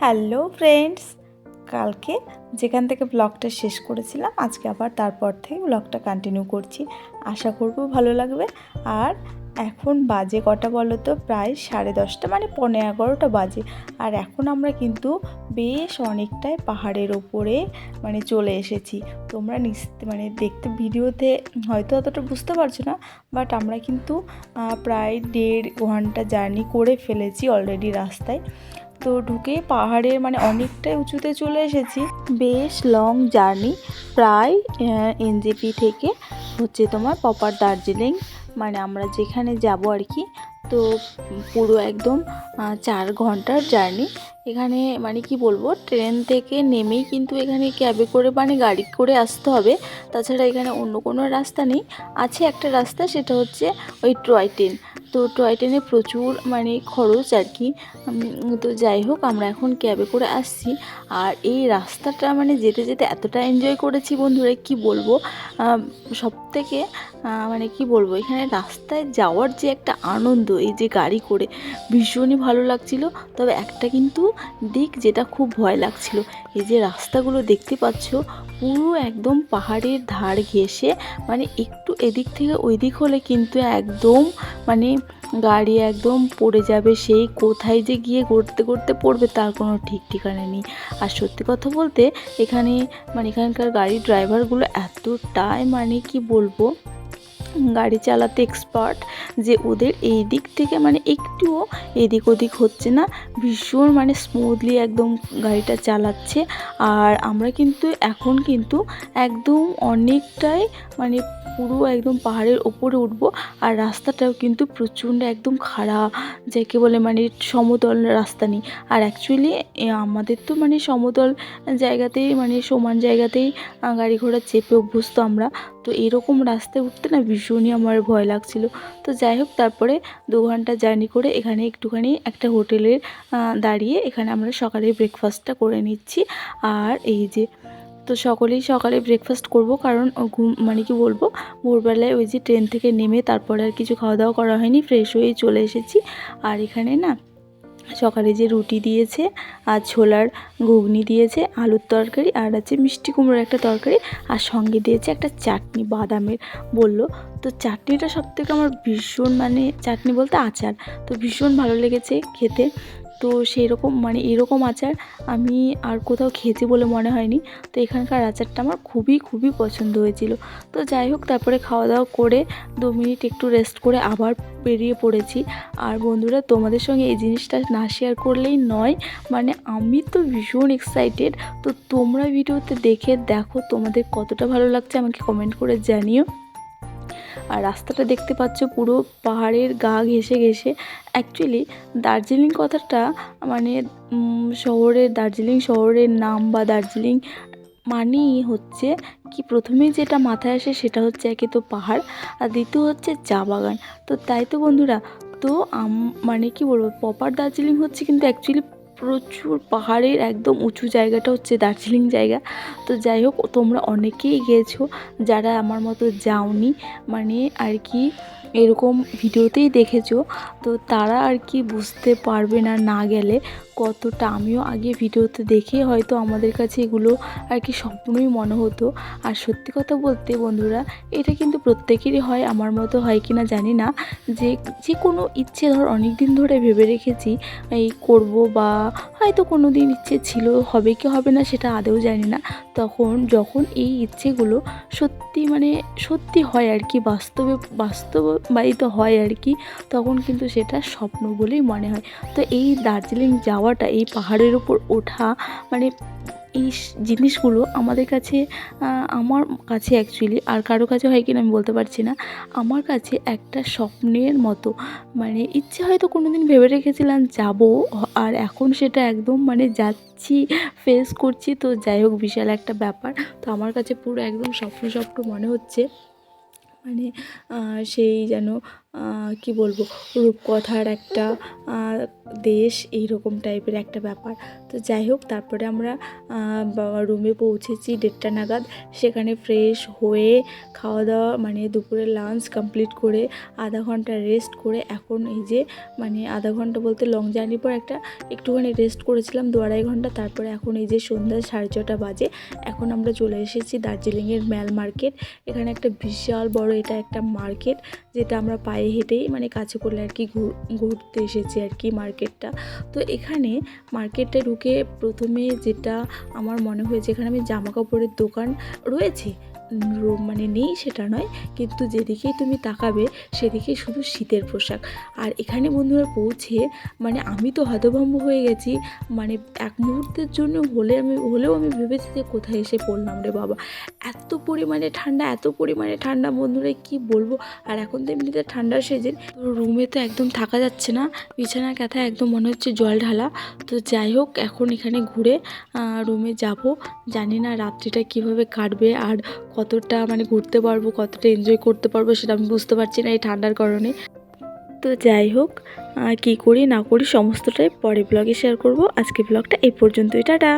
Hello friends, কালকে যেখান থেকে ব্লগটা শেষ করেছিলাম, আজকে আবার তারপর থেকে ব্লগটা কন্টিনিউ করছি। আশা করব ভালো লাগবে। আর এখন বাজে কটা বলো তো? প্রায় সাড়ে দশটা মানে পনেরো এগারোটা বাজে। আর এখন আমরা কিন্তু বেশ অনেকটাই পাহাড়ের ওপরে মানে চলে এসেছি। তোমরা নিশ্চিত মানে দেখতে ভিডিওতে হয়তো অতটা বুঝতে পারছ না বাট আমরা কিন্তু প্রায় দেড় ঘণ্টা জার্নি করে ফেলেছি অলরেডি রাস্তায়। তো ঢুকে পাহাড়ের মানে অনেকটাই উঁচুতে চলে এসেছি। বেশ লং জার্নি প্রায় এনজেপি থেকে হচ্ছে তোমার প্রপার দার্জিলিং মানে আমরা যেখানে যাব আর কি। তো পুরো একদম চার ঘণ্টার জার্নি এখানে মানে কি বলব ট্রেন থেকে নেমেই কিন্তু এখানে ক্যাবে করে মানে গাড়ি করে আসতে হবে। তাছাড়া এখানে অন্য কোনো রাস্তা নেই। আছে একটা রাস্তা, সেটা হচ্ছে ওই টয় ট্রেন তো টয় ট্রেনে প্রচুর মানে খরচ আর কি। তো যাই হোক, আমরা এখন ক্যাবে করে আসছি। আর এই রাস্তাটা মানে যেতে যেতে এতটা এনজয় করেছি বন্ধুরা, কি বলব? সব থেকে মানে কি বলব? এখানে রাস্তায় যাওয়ার যে একটা আনন্দ, এই যে গাড়ি করে, ভীষণই ভালো লাগছিল। তবে একটা কিন্তু দিক যেটা খুব ভয় লাগছিল, এই যে রাস্তাগুলো দেখতে পাচ্ছ, পুরো একদম পাহাড়ের ধার ঘেঁষে মানে একটু এদিক থেকে ওই দিক হলে কিন্তু একদম মানে গাড়ি একদম পড়ে যাবে। সেই কোথায় যে গিয়ে গড়তে ঘুরতে পড়বে তার কোনো ঠিক ঠিকানা নেই। আর সত্যি কথা বলতে এখানে মানে এখানকার গাড়ির ড্রাইভারগুলো এতটাই মানে কি বলব গাড়ি চালাতে এক্সপার্ট যে ওদের এই দিক থেকে মানে একটুও এদিক ওদিক হচ্ছে না। ভীষণ মানে স্মুথলি একদম গাড়িটা চালাচ্ছে। আর আমরা কিন্তু এখন কিন্তু একদম অনেকটাই মানে পুরো একদম পাহাড়ের ওপরে উঠবো। আর রাস্তাটাও কিন্তু প্রচণ্ড একদম খারাপ যাকে বলে মানে সমতল রাস্তা নেই। আর অ্যাকচুয়ালি আমাদের তো মানে সমতল জায়গাতেই মানে সমান জায়গাতেই গাড়ি ঘোড়া চেপে অভ্যস্ত আমরা। তো এরকম রাস্তায় উঠতে না ভীষণই আমার ভয় লাগছিল। তো যাই হোক তারপরে দু ঘণ্টা জার্নি করে এখানে একটুখানি একটা হোটেলের দাঁড়িয়ে এখানে আমরা সকালে ব্রেকফাস্টটা করে নিচ্ছি। আর এই যে, তো সকলেই সকালে ব্রেকফাস্ট করব, কারণ ঘুম মানে কি বলব, ভোরবেলায় ওই যে ট্রেন থেকে নেমে তারপরে আর কিছু খাওয়া দাওয়া করা হয়নি, ফ্রেশ হয়েই চলে এসেছি। আর এখানে না সকালে যে রুটি দিয়েছে আর ছোলার ঘুগনি দিয়েছে, আলুর তরকারি আর আছে মিষ্টি কুমড়োর একটা তরকারি আর সঙ্গে দিয়েছে একটা চাটনি, বাদামের। বলল, তো চাটনিটা সবথেকে আমার ভীষণ মানে চাটনি বলতে আচার। তো ভীষণ ভালো লেগেছে খেতে। তো সেই রকম মানে এরকম আচার আমি আর কোথাও খেয়েছি বলে মনে হয়নি। তো এখানকার আচারটা আমার খুবই খুবই পছন্দ হয়েছিল। তো যাই হোক, তারপরে খাওয়া দাওয়া করে দু মিনিট একটু রেস্ট করে আবার বেরিয়ে পড়েছি। আর বন্ধুরা, তোমাদের সঙ্গে এই জিনিসটা না শেয়ার করলেই নয় মানে আমি তো ভীষণ এক্সাইটেড তো তোমরা ভিডিওতে দেখে দেখো তোমাদের কতটা ভালো লাগছে, আমাকে কমেন্ট করে জানিও। আর রাস্তাটা দেখতে পাচ্ছ পুরো পাহাড়ের গা ঘেঁষে ঘেঁষে। অ্যাকচুয়ালি দার্জিলিং কথাটা মানে শহরের দার্জিলিং শহরের নাম বা দার্জিলিং মানেই হচ্ছে কি প্রথমেই যেটা মাথায় আসে সেটা হচ্ছে একে তো পাহাড় আর দ্বিতীয় হচ্ছে চা বাগান। তো তাই তো বন্ধুরা, তো মানে কি বলব প্রপার দার্জিলিং হচ্ছে কিন্তু অ্যাকচুয়ালি প্রচুর পাহাড়ের একদম উঁচু জায়গাটা হচ্ছে দার্জিলিং জায়গা। তো যাই হোক, তোমরা অনেকেই গিয়েছো যারা আমার মতো যাওনি। মানে আর কি এরকম ভিডিওতেই দেখেছ। তো তারা আর কি বুঝতে পারবে না না গেলে কতটা আমিও আগে ভিডিওতে দেখে হয়তো আমাদের কাছে এগুলো আর কি স্বপ্নই মনে হতো। আর সত্যি কথা বলতে বন্ধুরা, এটা কিন্তু প্রত্যেকেরই হয়, আমার মতো হয় কি না জানি না। যে যে কোনো ইচ্ছে ধর অনেক দিন ধরে ভেবে রেখেছি, এই করব বা হয়তো কোনো দিন ইচ্ছে ছিল, হবে কি হবে না সেটা আদেও জানি না। তখন যখন এই ইচ্ছেগুলো সত্যি মানে সত্যি হয় আর কি, বাস্তবে, বাস্তবায়িত হয় আর কি, তখন কিন্তু সেটা স্বপ্ন বলেই মনে হয়। তো এই দার্জিলিং যাওয়াটা, এই পাহাড়ের উপর ওঠা মানে এই জিনিসগুলো আমাদের কাছে আমার কাছে অ্যাকচুয়ালি আর কারও কাছে হয় কিনা আমি বলতে পারছি না। আমার কাছে একটা স্বপ্নের মতো মানে ইচ্ছে হয়তো কোনো দিন ভেবে রেখেছিলাম যাব, আর এখন সেটা একদম মানে যাচ্ছি ফেস করছি, তো যাই হোক বিশাল একটা ব্যাপার। তো আমার কাছে পুরো একদম স্বপ্ন স্বপ্ন মনে হচ্ছে। মানে সেই যেন কি বলব, রূপকথার একটা দেশ এইরকম টাইপের একটা ব্যাপার। তো যাই হোক, তারপরে আমরা রুমে পৌঁছেছি দেড়টা নাগাদ। সেখানে ফ্রেশ হয়ে খাওয়া দাওয়া মানে দুপুরের লাঞ্চ কমপ্লিট করে আধা ঘণ্টা রেস্ট করে এখন এই যে মানে আধা ঘণ্টা বলতে লং জার্নির পর একটা একটুখানি রেস্ট করেছিলাম দু আড়াই ঘণ্টা। তারপরে এখন এই যে সন্ধ্যা সাড়ে ছটা বাজে, এখন আমরা চলে এসেছি দার্জিলিংয়ের ম্যাল মার্কেট। এখানে একটা বিশাল বড় এটা একটা মার্কেট, যেটা আমরা পায়ে হেঁটেই মানে কাছে করলে আর কি ঘুর- ঘুরতে এসেছি আর কি মার্কেটটা। তো এখানে মার্কেটটা ঢুকে প্রথমে যেটা আমার মনে হয়েছে এখানে আমি জামা কাপড়ের দোকান রয়েছে উম, রো- মানে নেই সেটা নয়। কিন্তু যেদিকেই তুমি তাকাবে সেদিকেই শুধু শীতের পোশাক। আর এখানে বন্ধুরা পৌঁছে মানে আমি তো হতভম্ব হয়ে গেছি। মানে এক মুহূর্তের জন্য হলে আমি হলেও আমি ভেবেছি যে কোথায় এসে পড়লাম রে বাবা। এত পরিমাণে ঠান্ডা এত পরিমাণে ঠান্ডা বন্ধুরা কি বলব? আর এখন তো এমনিতে ঠান্ডার সিজন রুমে তো একদম থাকা যাচ্ছে না। বিছানা কাঁথা একদম মনে হচ্ছে জল ঢালা। তো যাই হোক এখন এখানে ঘুরে রুমে যাব। জানি না রাত্রিটা কীভাবে কাটবে আর কতটা মানে ঘুরতে পারব, কতটা এনজয় করতে পারব সেটা আমি বুঝতে পারছি না এই ঠান্ডার কারণে। তো যাই হোক কী করি না করি সমস্তটাই পরে ব্লগে শেয়ার করব। আজকে ব্লগটা এই পর্যন্তই, টাটা!